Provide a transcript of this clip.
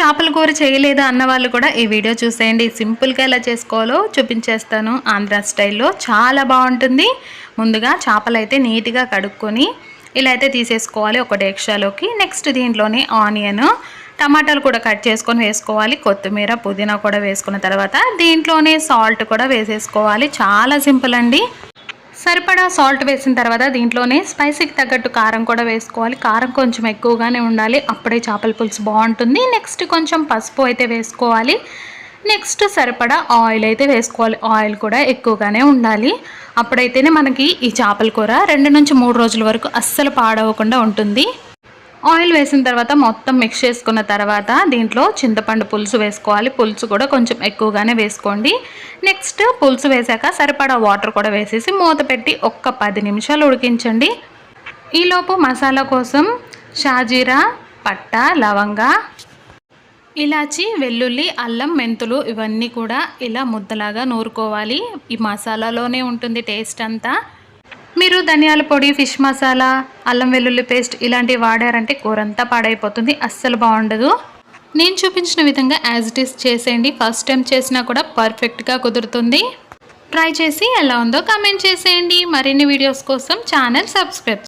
చేపల కూర చేయలేదు అన్న వాళ్ళు కూడా ఈ వీడియో చూసేయండి. సింపుల్గా ఎలా చేసుకోవాలో చూపించేస్తాను. ఆంధ్ర స్టైల్లో చాలా బాగుంటుంది. ముందుగా చేపలు అయితే నీట్గా కడుక్కొని ఇలా అయితే తీసేసుకోవాలి ఒక డేక్షాలోకి. నెక్స్ట్ దీంట్లోనే ఆనియన్ టమాటాలు కూడా కట్ చేసుకొని వేసుకోవాలి. కొత్తిమీర పుదీనా కూడా వేసుకున్న తర్వాత దీంట్లోనే సాల్ట్ కూడా వేసేసుకోవాలి. చాలా సింపుల్ అండి. సరిపడా సాల్ట్ వేసిన తర్వాత దీంట్లోనే స్పైసీకి తగ్గట్టు కారం కూడా వేసుకోవాలి. కారం కొంచెం ఎక్కువగానే ఉండాలి. అప్పుడే చేపల పులుసు బాగుంటుంది. నెక్స్ట్ కొంచెం పసుపు అయితే వేసుకోవాలి. నెక్స్ట్ సరిపడా ఆయిల్ అయితే వేసుకోవాలి. ఆయిల్ కూడా ఎక్కువగానే ఉండాలి. అప్పుడైతేనే మనకి ఈ చేపల కూర రెండు నుంచి మూడు రోజుల వరకు అస్సలు పాడవకుండా ఉంటుంది. ఆయిల్ వేసిన తర్వాత మొత్తం మిక్స్ చేసుకున్న తర్వాత దీంట్లో చింతపండు పులుసు వేసుకోవాలి. పులుసు కూడా కొంచెం ఎక్కువగానే వేసుకోండి. నెక్స్ట్ పులుసు వేసాక సరిపడా వాటర్ కూడా వేసేసి మూత పెట్టి ఒక్క పది నిమిషాలు ఉడికించండి. ఈలోపు మసాలా కోసం షాజీరా పట్ట లవంగా ఇలాచి వెల్లుల్లి అల్లం మెంతులు ఇవన్నీ కూడా ఇలా ముద్దలాగా నూరుకోవాలి. ఈ మసాలాలోనే ఉంటుంది టేస్ట్ అంతా. మీరు ధనియాల పొడి ఫిష్ మసాలా అల్లం వెల్లుల్లి పేస్ట్ ఇలాంటివి వాడారంటే కూర అంతా పాడైపోతుంది. అస్సలు బాగుండదు. నేను చూపించిన విధంగా యాజ్ ఇట్ ఈస్ చేసేయండి. ఫస్ట్ టైం చేసినా కూడా పర్ఫెక్ట్గా కుదురుతుంది. ట్రై చేసి ఎలా ఉందో కామెంట్ చేసేయండి. మరిన్ని వీడియోస్ కోసం ఛానల్ సబ్స్క్రైబ్